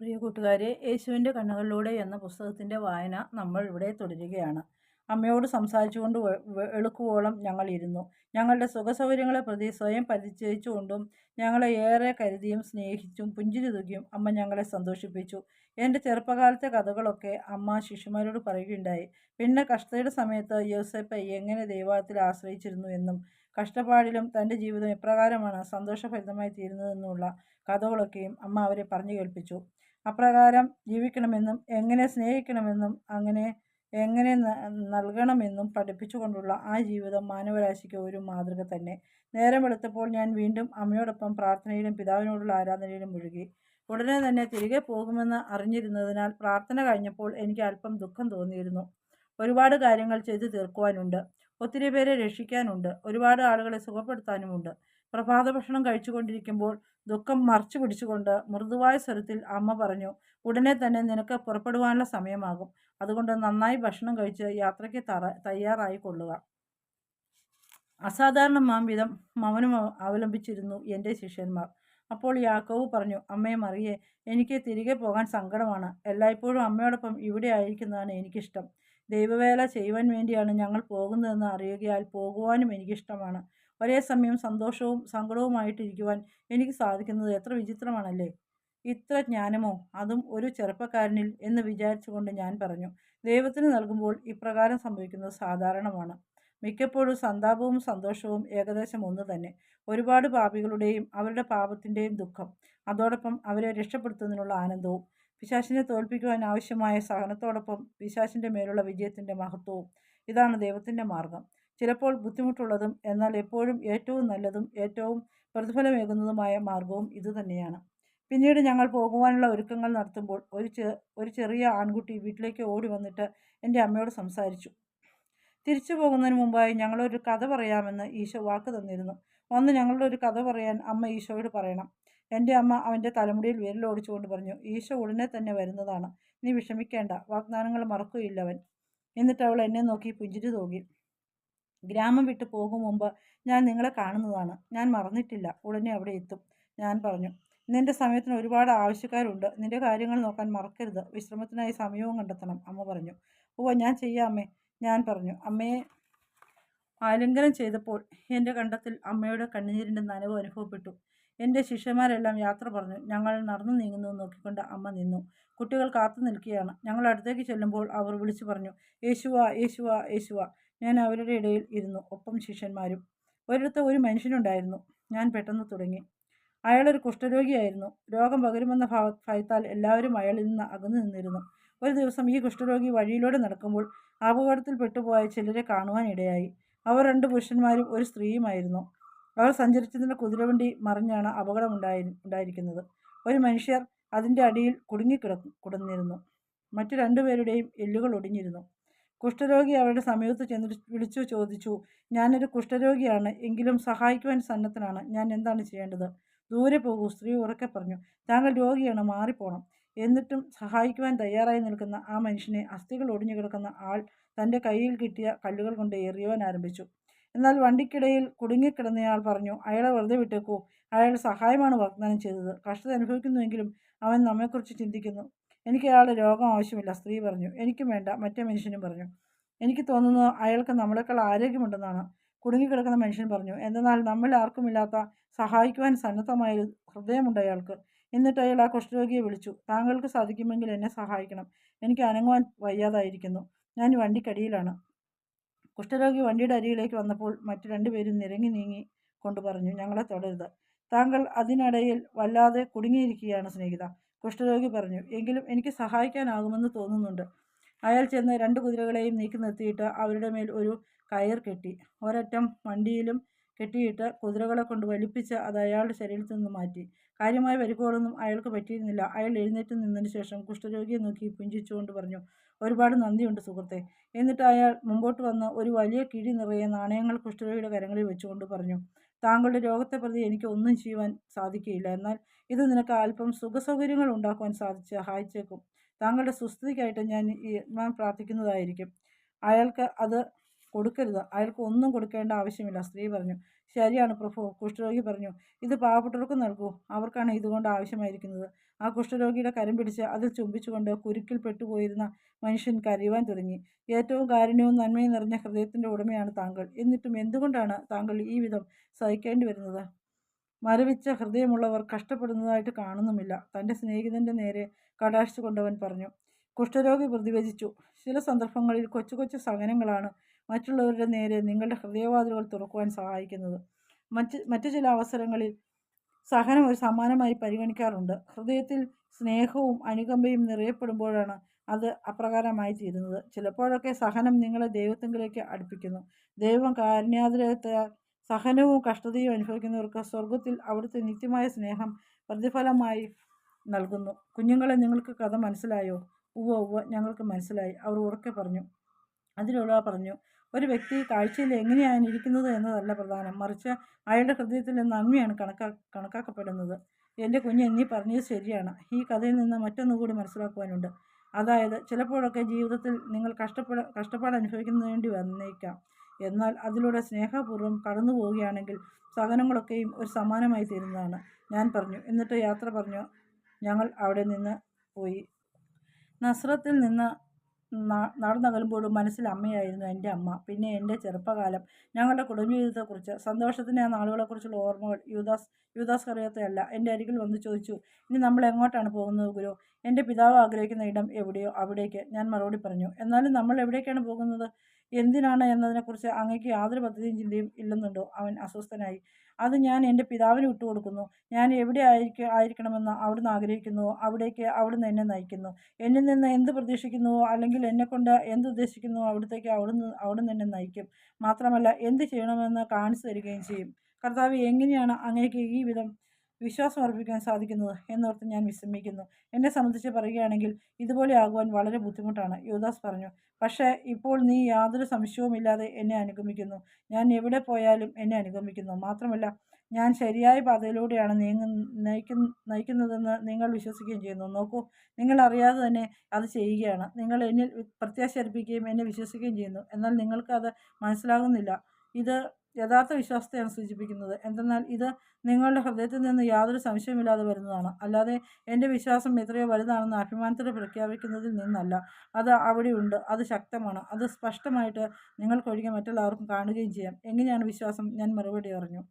പ്രിയ കൂട്ടുകാരെ യേശുവിന്റെ കണ്ണുകളിലൂടെ എന്ന പുസ്തകത്തിന്റെ വായന നമ്മൾ ഇവിടെ തുടരുകയാണ്. അമ്മയോട് സംസാരിച്ചുകൊണ്ട് വെ- ഞങ്ങൾ ഇരുന്നു. ഞങ്ങളുടെ സുഖസൗകര്യങ്ങളെ പ്രതി സ്വയം പരിചയിച്ചുകൊണ്ടും ഞങ്ങളെ ഏറെ കരുതിയും സ്നേഹിച്ചും പുഞ്ചിരി തുകിയും അമ്മ ഞങ്ങളെ സന്തോഷിപ്പിച്ചു. എന്റെ ചെറുപ്പകാലത്തെ കഥകളൊക്കെ അമ്മ ശിശുമാരോട് പറയുകയുണ്ടായി. പിന്നെ കഷ്ടതയുടെ സമയത്ത് യോസേപ്പ എങ്ങനെ ദൈവത്തിൽ ആശ്രയിച്ചിരുന്നു എന്നും കഷ്ടപ്പാടിലും തന്റെ ജീവിതം എപ്രകാരമാണ് സന്തോഷഭരിതമായി തീരുന്നതെന്നുള്ള കഥകളൊക്കെയും അമ്മ അവരെ പറഞ്ഞു കേൾപ്പിച്ചു. അപ്രകാരം ജീവിക്കണമെന്നും എങ്ങനെ സ്നേഹിക്കണമെന്നും അങ്ങനെ എങ്ങനെ നൽകണമെന്നും പഠിപ്പിച്ചുകൊണ്ടുള്ള ആ ജീവിതം മാനവരാശിക്ക് ഒരു മാതൃക തന്നെ. നേരം വെളുത്തപ്പോൾ ഞാൻ വീണ്ടും അമ്മയോടൊപ്പം പ്രാർത്ഥനയിലും പിതാവിനോടുള്ള ആരാധനയിലും മുഴുകി. ഉടനെ തന്നെ തിരികെ പോകുമെന്ന് അറിഞ്ഞിരുന്നതിനാൽ പ്രാർത്ഥന കഴിഞ്ഞപ്പോൾ എനിക്ക് അല്പം ദുഃഖം തോന്നിയിരുന്നു. ഒരുപാട് കാര്യങ്ങൾ ചെയ്തു തീർക്കുവാനുണ്ട്. ഒത്തിരി പേരെ രക്ഷിക്കാനുണ്ട്. ഒരുപാട് ആളുകളെ സുഖപ്പെടുത്താനുമുണ്ട്. പ്രഭാത ഭക്ഷണം കഴിച്ചുകൊണ്ടിരിക്കുമ്പോൾ ദുഃഖം മറച്ചു പിടിച്ചുകൊണ്ട് മൃദുവായ സ്വരത്തിൽ അമ്മ പറഞ്ഞു ഉടനെ തന്നെ നിനക്ക് പുറപ്പെടുവാനുള്ള സമയമാകും. അതുകൊണ്ട് നന്നായി ഭക്ഷണം കഴിച്ച് യാത്രയ്ക്ക് തറ തയ്യാറായി കൊള്ളുക. അസാധാരണ മാംവിധം മൗനം അവ- അവലംബിച്ചിരുന്നു എന്റെ ശിഷ്യന്മാർ. അപ്പോൾ യാക്കോവ് പറഞ്ഞു അമ്മയെ മറിയെ എനിക്ക് തിരികെ പോകാൻ സങ്കടമാണ്. എല്ലായ്പ്പോഴും അമ്മയോടൊപ്പം ഇവിടെ ആയിരിക്കുന്നതാണ് എനിക്കിഷ്ടം. ദൈവവേല ചെയ്യുവാൻ വേണ്ടിയാണ് ഞങ്ങൾ പോകുന്നതെന്ന് അറിയുകയാൽ പോകുവാനും എനിക്കിഷ്ടമാണ്. ഒരേ സമയം സന്തോഷവും സങ്കടവുമായിട്ടിരിക്കുവാൻ എനിക്ക് സാധിക്കുന്നത് എത്ര വിചിത്രമാണല്ലേ? ഇത്ര ജ്ഞാനമോ? അതും ഒരു ചെറുപ്പക്കാരനിൽ എന്ന് വിചാരിച്ചുകൊണ്ട് ഞാൻ പറഞ്ഞു. ദൈവത്തിന് നൽകുമ്പോൾ ഇപ്രകാരം സംഭവിക്കുന്നത് സാധാരണമാണ്. മിക്കപ്പോഴും സന്താപവും സന്തോഷവും ഏകദേശം ഒന്ന് തന്നെ. ഒരുപാട് പാപികളുടെയും അവരുടെ പാപത്തിന്റെയും ദുഃഖം. അതോടൊപ്പം അവരെ രക്ഷപ്പെടുത്തുന്നതിനുള്ള ആനന്ദവും പിശാശിനെ തോൽപ്പിക്കുവാൻ ആവശ്യമായ സഹനത്തോടൊപ്പം പിശാശിന്റെ മേലുള്ള വിജയത്തിന്റെ മഹത്വവും ഇതാണ് ദൈവത്തിന്റെ മാർഗം. ചിലപ്പോൾ ബുദ്ധിമുട്ടുള്ളതും എന്നാൽ എപ്പോഴും ഏറ്റവും നല്ലതും ഏറ്റവും പ്രതിഫലമേകുന്നതുമായ മാർഗവും ഇതുതന്നെയാണ് പിന്നീട് ഞങ്ങൾ പോകുവാനുള്ള ഒരുക്കങ്ങൾ നടത്തുമ്പോൾ ഒരു ചെ ഒരു ചെറിയ ആൺകുട്ടി വീട്ടിലേക്ക് ഓടി വന്നിട്ട് എന്റെ അമ്മയോട് സംസാരിച്ചു. തിരിച്ചു പോകുന്നതിന് മുമ്പായി ഞങ്ങളൊരു കഥ പറയാമെന്ന് ഈശോ വാക്ക് തന്നിരുന്നു. വന്ന് ഞങ്ങളുടെ ഒരു കഥ പറയാൻ അമ്മ ഈശോയോട് പറയണം. എന്റെ അമ്മ അവന്റെ തലമുടിയിൽ വിരലോടിച്ചുകൊണ്ട് പറഞ്ഞു ഈശോ ഉടനെ തന്നെ വരുന്നതാണ്. നീ വിഷമിക്കേണ്ട. വാഗ്ദാനങ്ങൾ മറക്കുകയില്ല അവൻ എന്നിട്ട് അവൾ എന്നെ നോക്കി പുഞ്ചിരി തൂകി. ഗ്രാമം വിട്ടു പോകും മുമ്പ് ഞാൻ നിങ്ങളെ കാണുന്നതാണ്. ഞാൻ മറന്നിട്ടില്ല. ഉടനെ അവിടെ എത്തും. ഞാൻ പറഞ്ഞു നിന്റെ സമയത്തിന് ഒരുപാട് ആവശ്യക്കാരുണ്ട്. നിന്റെ കാര്യങ്ങൾ നോക്കാൻ മറക്കരുത്. വിശ്രമത്തിനായി സമയവും കണ്ടെത്തണം. അമ്മ പറഞ്ഞു. ഓ ഞാൻ ചെയ്യാമേ ഞാൻ പറഞ്ഞു അമ്മയെ ആലിംഗനം ചെയ്തപ്പോൾ എന്റെ കണ്ടത്തിൽ അമ്മയുടെ കണ്ണുനീരിന്റെ നനവ് അനുഭവപ്പെട്ടു. എന്റെ ശിഷ്യന്മാരെല്ലാം യാത്ര പറഞ്ഞു ഞങ്ങൾ നടന്നു നീങ്ങുന്നത് നോക്കിക്കൊണ്ട് അമ്മ നിന്നു. കുട്ടികൾ കാത്തു നിൽക്കുകയാണ്. ഞങ്ങൾ അടുത്തേക്ക് ചെല്ലുമ്പോൾ അവർ വിളിച്ചു പറഞ്ഞു യേശുവ യേശുവ യേശുവ. ഞാൻ അവരുടെ ഇടയിൽ ഇരുന്നു ഒപ്പം ശിഷ്യന്മാരും. ഒരിടത്ത് ഒരു മനുഷ്യനുണ്ടായിരുന്നു. ഞാൻ പെട്ടെന്ന് തുടങ്ങി. അയാളൊരു കുഷ്ഠരോഗിയായിരുന്നു. രോഗം പകരുമെന്ന ഭാവ ഭയത്താൽ എല്ലാവരും അയാളിൽ നിന്ന് അകന്നു നിന്നിരുന്നു. ഒരു ദിവസം ഈ കുഷ്ഠരോഗി വഴിയിലൂടെ നടക്കുമ്പോൾ അപകടത്തിൽ പെട്ടുപോയ ചിലരെ കാണുവാനിടയായി അവർ രണ്ട് പുരുഷന്മാരും ഒരു സ്ത്രീയുമായിരുന്നു. അവർ സഞ്ചരിച്ചതിന്റെ കുതിരവണ്ടി മറിഞ്ഞാണ് അപകടം ഉണ്ടായി ഉണ്ടായിരിക്കുന്നത്. ഒരു മനുഷ്യർ അതിന്റെ അടിയിൽ കുടുങ്ങിക്കിട കുടന്നിരുന്നു. മറ്റു രണ്ടുപേരുടെയും എല്ലുകൾ ഒടിഞ്ഞിരുന്നു. കുഷ്ഠരോഗി അവരുടെ സമീപത്ത് ചെന്ന് വിളിച്ചു ചോദിച്ചു. ഞാനൊരു കുഷ്ഠരോഗിയാണ്. എങ്കിലും സഹായിക്കുവാൻ സന്നദ്ധനാണ്. ഞാൻ എന്താണ് ചെയ്യേണ്ടത്? ദൂരെ പോകൂ സ്ത്രീ ഉറക്കെ പറഞ്ഞു. താങ്കൾ രോഗിയാണ്. മാറിപ്പോണം. എന്നിട്ടും സഹായിക്കുവാൻ തയ്യാറായി നിൽക്കുന്ന ആ മനുഷ്യനെ അസ്ഥികൾ ഒടിഞ്ഞു കിടക്കുന്ന ആൾ തന്റെ കയ്യിൽ കിട്ടിയ കല്ലുകൾ കൊണ്ട് എറിയുവാൻ ആരംഭിച്ചു. എന്നാൽ വണ്ടിക്കിടയിൽ കുടുങ്ങിക്കിടന്നയാൾ പറഞ്ഞു അയാളെ വെറുതെ വിട്ടേക്കൂ. അയാൾ സഹായമാണ് വാഗ്ദാനം ചെയ്തത്. കഷ്ടത അനുഭവിക്കുന്നുവെങ്കിലും അവൻ നമ്മെക്കുറിച്ച് ചിന്തിക്കുന്നു. എനിക്ക് അയാളുടെ രോഗം ആവശ്യമില്ല. സ്ത്രീ പറഞ്ഞു. എനിക്കും വേണ്ട. മറ്റേ മനുഷ്യനും പറഞ്ഞു. എനിക്ക് തോന്നുന്നത് അയാൾക്ക് നമ്മളെക്കാൾ ആരോഗ്യമുണ്ടെന്നാണ്. കുടുങ്ങിക്കിടക്കുന്ന മനുഷ്യൻ പറഞ്ഞു. എന്നാൽ നമ്മൾ ആർക്കുമില്ലാത്ത സഹായിക്കുവാൻ സന്നദ്ധമായ ഒരു ഹൃദയമുണ്ട് അയാൾക്ക്. എന്നിട്ട് അയാൾ ആ കുഷ്ഠരോഗിയെ വിളിച്ചു. താങ്കൾക്ക് സാധിക്കുമെങ്കിൽ എന്നെ സഹായിക്കണം. എനിക്ക് അനങ്ങുവാൻ വയ്യാതായിരിക്കുന്നു. ഞാൻ വണ്ടിക്കടിയിലാണ്. കുഷ്ഠരോഗി വണ്ടിയുടെ അരികിലേക്ക് വന്നപ്പോൾ മറ്റു രണ്ടുപേരും നിരങ്ങി നീങ്ങി കൊണ്ടു പറഞ്ഞു ഞങ്ങളെ തുടരുത്. താങ്കൾ അതിനിടയിൽ വല്ലാതെ കുടുങ്ങിയിരിക്കുകയാണ് സ്നേഹിത. കുഷ്ഠരോഗി പറഞ്ഞു. എങ്കിലും എനിക്ക് സഹായിക്കാനാകുമെന്ന് തോന്നുന്നുണ്ട്. അയാൾ ചെന്ന് രണ്ട് കുതിരകളെയും നീക്കി നിർത്തിയിട്ട് അവരുടെ മേൽ ഒരു കയർ കെട്ടി. ഒരറ്റം വണ്ടിയിലും കെട്ടിയിട്ട് കുതിരകളെ കൊണ്ട് വലിപ്പിച്ച് അത് അയാളുടെ ശരീരത്തിൽ നിന്ന് മാറ്റി. കാര്യമായ പരിക്കുകളൊന്നും അയാൾക്ക് പറ്റിയിരുന്നില്ല. അയാൾ എഴുന്നേറ്റ് നിന്നതിന് ശേഷം കുഷ്ഠരോഗിയെ നോക്കി പുഞ്ചിച്ചുകൊണ്ട് പറഞ്ഞു ഒരുപാട് നന്ദിയുണ്ട് സുഹൃത്തെ എന്നിട്ട് അയാൾ മുമ്പോട്ട് വന്ന് ഒരു വലിയ കിഴി നിറയെ നാണയങ്ങൾ കുഷ്ഠരോഗിയുടെ കരങ്ങളിൽ വെച്ചുകൊണ്ട് പറഞ്ഞു. താങ്കളുടെ രോഗത്തെ പ്രതി എനിക്ക് ഒന്നും ചെയ്യുവാൻ സാധിക്കുകയില്ല. എന്നാൽ ഇത് നിനക്ക് അല്പം സുഖസൗകര്യങ്ങൾ ഉണ്ടാക്കുവാൻ സാധിച്ച് സഹായിച്ചേക്കും താങ്കളുടെ സുസ്ഥിതിക്കായിട്ട് ഞാൻ ഞാൻ പ്രാർത്ഥിക്കുന്നതായിരിക്കും. അയാൾക്ക് അത് കൊടുക്കരുത്. അയാൾക്ക് ഒന്നും കൊടുക്കേണ്ട ആവശ്യമില്ല സ്ത്രീ പറഞ്ഞു. ശരിയാണ് പ്രഭു കുഷ്ഠരോഗി പറഞ്ഞു. ഇത് പാവപ്പെട്ടവർക്ക് നൽകൂ. അവർക്കാണ് ഇതുകൊണ്ട് ആവശ്യമായിരിക്കുന്നത്. ആ കുഷ്ഠരോഗിയുടെ കരം പിടിച്ച് അതിൽ ചുംബിച്ചുകൊണ്ട് കുരുക്കിൽ പെട്ടുപോയിരുന്ന മനുഷ്യൻ കരയുവാൻ തുടങ്ങി. ഏറ്റവും കാരുണ്യവും നന്മയും നിറഞ്ഞ ഹൃദയത്തിന്റെ ഉടമയാണ് താങ്കൾ. എന്നിട്ടും എന്തുകൊണ്ടാണ് താങ്കൾ ഈ വിധം സഹിക്കേണ്ടി വരുന്നത്? മരവിച്ച ഹൃദയമുള്ളവർ കഷ്ടപ്പെടുന്നതായിട്ട് കാണുന്നുമില്ല. തന്റെ സ്നേഹിതന്റെ നേരെ കടാക്ഷിച്ചുകൊണ്ടവൻ പറഞ്ഞു. കുഷ്ഠരോഗി പ്രതിവചിച്ചു. ചില സന്ദർഭങ്ങളിൽ കൊച്ചു കൊച്ചു സഹനങ്ങളാണ് മറ്റുള്ളവരുടെ നേരെ നിങ്ങളുടെ ഹൃദയവാതിലുകൾ തുറക്കുവാൻ സഹായിക്കുന്നത്. മറ്റ് മറ്റു ചില അവസരങ്ങളിൽ സഹനം ഒരു സമ്മാനമായി പരിഗണിക്കാറുണ്ട്. ഹൃദയത്തിൽ സ്നേഹവും അനുകമ്പയും നിറയപ്പെടുമ്പോഴാണ് അത് അപ്രകാരമായി തീരുന്നത്. ചിലപ്പോഴൊക്കെ സഹനം നിങ്ങളെ ദൈവത്തെങ്കിലേക്ക് അടുപ്പിക്കുന്നു. ദൈവം കാരുണ്യാതിരത്താൽ സഹനവും കഷ്ടതയും അനുഭവിക്കുന്നവർക്ക് സ്വർഗത്തിൽ അവിടുത്തെ നിത്യമായ സ്നേഹം പ്രതിഫലമായി നൽകുന്നു. കുഞ്ഞുങ്ങളെ നിങ്ങൾക്ക് കഥ മനസ്സിലായോ? ഉവ്വ ഉവ്വ ഞങ്ങൾക്ക് മനസ്സിലായി. അവർ ഉറക്കെ പറഞ്ഞു. അതിലുള്ള പറഞ്ഞു ഒരു വ്യക്തി കാഴ്ചയിൽ എങ്ങനെയാണ് ഇരിക്കുന്നത് എന്നതല്ല പ്രധാനം. മറിച്ച് അയാളുടെ ഹൃദയത്തിലെ നന്മയാണ് കണക്കാ കണക്കാക്കപ്പെടുന്നത്. എന്റെ കുഞ്ഞ് എന്നീ പറഞ്ഞത് ശരിയാണ്. ഈ കഥയിൽ നിന്ന് മറ്റൊന്നുകൂടി മനസ്സിലാക്കുവാനുണ്ട്. അതായത് ചിലപ്പോഴൊക്കെ ജീവിതത്തിൽ നിങ്ങൾ കഷ്ടപ്പെട കഷ്ടപ്പാട് അനുഭവിക്കുന്നതിന് വന്നേക്കാം. എന്നാൽ അതിലൂടെ സ്നേഹപൂർവം കടന്നു പോവുകയാണെങ്കിൽ സഹനങ്ങളൊക്കെയും ഒരു സമാനമായി തീരുന്നതാണ് ഞാൻ പറഞ്ഞു. എന്നിട്ട് യാത്ര പറഞ്ഞു ഞങ്ങൾ അവിടെ നിന്ന് പോയി. നസ്രത്തിൽ നിന്ന് നടന്നകലുമ്പോഴും മനസ്സിൽ അമ്മയായിരുന്നു എന്റെ അമ്മ. പിന്നെ എന്റെ ചെറുപ്പകാലം. ഞങ്ങളുടെ കുടുംബജീവിതത്തെക്കുറിച്ച് സന്തോഷത്തിന്റെ ആ നാളുകളെക്കുറിച്ചുള്ള ഓർമ്മകൾ യുദാസ് യുദാസ് കറിയത്തയല്ല. എന്റെ അരികിൽ വന്ന് ചോദിച്ചു ഇനി നമ്മൾ എങ്ങോട്ടാണ് പോകുന്നത് ഗുരു? എന്റെ പിതാവ് ആഗ്രഹിക്കുന്ന ഇടം എവിടെയോ അവിടേക്ക്. ഞാൻ മറുപടി പറഞ്ഞു എന്നാലും നമ്മൾ എവിടേക്കാണ് പോകുന്നത്? എന്തിനാണ് എന്നതിനെക്കുറിച്ച് അങ്ങേക്ക് യാതൊരു പദ്ധതിയും ചിന്തയും ഇല്ലെന്നുണ്ടോ? അവൻ അസ്വസ്ഥനായി അത് ഞാൻ എന്റെ പിതാവിന് വിട്ടുകൊടുക്കുന്നു ഞാൻ എവിടെ ആയിരിക്കും ആയിരിക്കണമെന്ന് അവിടുന്ന് ആഗ്രഹിക്കുന്നുവോ അവിടേക്ക് അവിടുന്ന് എന്നെ നയിക്കുന്നു. എന്നിൽ നിന്ന് എന്ത് പ്രതീക്ഷിക്കുന്നുവോ അല്ലെങ്കിൽ എന്നെക്കൊണ്ട് എന്ത് ഉദ്ദേശിക്കുന്നുവോ അവിടത്തേക്ക് അവിടുന്ന് അവിടുന്ന് എന്നെ നയിക്കും. മാത്രമല്ല എന്ത് ചെയ്യണമെന്ന് കാണിച്ചു തരികയും ചെയ്യും. കർത്താവ് എങ്ങനെയാണ് അങ്ങേക്ക് ഈ വിധം വിശ്വാസം അർപ്പിക്കാൻ സാധിക്കുന്നത് എന്നോർത്ത് ഞാൻ വിസ്മയിക്കുന്നു. എന്നെ സംബന്ധിച്ച് പറയുകയാണെങ്കിൽ ഇതുപോലെ ആകുവാൻ വളരെ ബുദ്ധിമുട്ടാണ്. യുവദാസ് പറഞ്ഞു പക്ഷേ ഇപ്പോൾ നീ യാതൊരു സംശയവുമില്ലാതെ എന്നെ അനുഗമിക്കുന്നു. ഞാൻ എവിടെ പോയാലും എന്നെ അനുഗമിക്കുന്നു. മാത്രമല്ല ഞാൻ ശരിയായ പാതയിലൂടെയാണ് നീങ്ങ നയിക്കുന്ന നയിക്കുന്നതെന്ന് നിങ്ങൾ വിശ്വസിക്കുകയും ചെയ്യുന്നു. നോക്കൂ നിങ്ങൾ അറിയാതെ തന്നെ അത് ചെയ്യുകയാണ്. നിങ്ങൾ എന്നിൽ പ്രത്യാശ അർപ്പിക്കുകയും എന്നെ വിശ്വസിക്കുകയും ചെയ്യുന്നു. എന്നാൽ നിങ്ങൾക്ക് അത് മനസ്സിലാകുന്നില്ല. ഇത് യഥാർത്ഥ വിശ്വാസത്തെയാണ് സൂചിപ്പിക്കുന്നത്. എന്തെന്നാൽ ഇത് നിങ്ങളുടെ ഹൃദയത്തിൽ നിന്ന് യാതൊരു സംശയമില്ലാതെ വരുന്നതാണ്. അല്ലാതെ എന്റെ വിശ്വാസം എത്രയോ വലുതാണെന്ന് അഭിമാനത്തോടെ പ്രഖ്യാപിക്കുന്നതിൽ നിന്നല്ല. അത് അവിടെയുണ്ട്. അത് ശക്തമാണ്. അത് സ്പഷ്ടമായിട്ട് നിങ്ങൾക്കൊഴികെ മറ്റുള്ളവർക്കും കാണുകയും ചെയ്യാം. എങ്ങനെയാണ് വിശ്വാസം? ഞാൻ മറുപടി പറഞ്ഞു.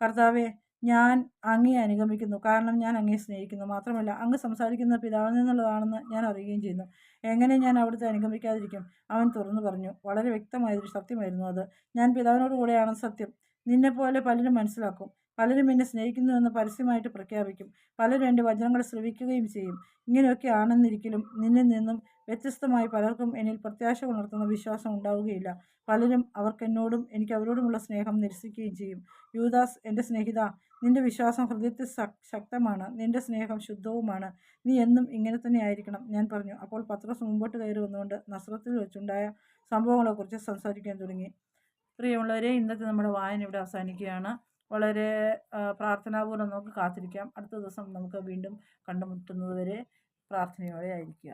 കർത്താവെ ഞാൻ അങ്ങേ അനുഗമിക്കുന്നു. കാരണം ഞാൻ അങ്ങേ സ്നേഹിക്കുന്നു. മാത്രമല്ല അങ്ങ് സംസാരിക്കുന്ന പിതാവിൽ നിന്നുള്ളതാണെന്ന് ഞാൻ അറിയുകയും ചെയ്യുന്നു. എങ്ങനെ ഞാൻ അവിടുത്തെ അനുഗമിക്കാതിരിക്കും? അവൻ തുറന്നു പറഞ്ഞു. വളരെ വ്യക്തമായൊരു സത്യമായിരുന്നു അത്. ഞാൻ പിതാവിനോട് കൂടെയാണ് സത്യം. നിന്നെപ്പോലെ പലരും മനസ്സിലാക്കും. പലരും എന്നെ സ്നേഹിക്കുന്നുവെന്ന് പരസ്യമായിട്ട് പ്രഖ്യാപിക്കും. പലരും എന്റെ വചനങ്ങൾ ശ്രവിക്കുകയും ചെയ്യും. ഇങ്ങനെയൊക്കെ ആണെന്നിരിക്കലും നിന്നിൽ നിന്നും വ്യത്യസ്തമായി പലർക്കും എന്നിൽ പ്രത്യാശ ഉണർത്തുന്ന വിശ്വാസം ഉണ്ടാവുകയില്ല. പലരും അവർക്കെന്നോടും എനിക്ക് അവരോടുമുള്ള സ്നേഹം നിരസിക്കുകയും ചെയ്യും. യൂദാസ് എന്റെ സ്നേഹിത നിന്റെ വിശ്വാസം ഹൃദയത്തിൽ ശക്തമാണ്. നിന്റെ സ്നേഹം ശുദ്ധവുമാണ്. നീ എന്നും ഇങ്ങനെ തന്നെ ആയിരിക്കണം ഞാൻ പറഞ്ഞു. അപ്പോൾ പത്ര മുമ്പോട്ട് കയറി വന്നുകൊണ്ട് നസ്രത്തിൽ വെച്ചുണ്ടായ സംഭവങ്ങളെക്കുറിച്ച് സംസാരിക്കാൻ തുടങ്ങി. പ്രിയമുള്ളവരെ ഇന്നത്തെ നമ്മുടെ വായന ഇവിടെ അവസാനിക്കുകയാണ്. വളരെ പ്രാർത്ഥനാപൂർവം നമുക്ക് കാത്തിരിക്കാം. അടുത്ത ദിവസം നമുക്ക് വീണ്ടും കണ്ടുമുട്ടുന്നതുവരെ പ്രാർത്ഥനയോടെ ആയിരിക്കുക.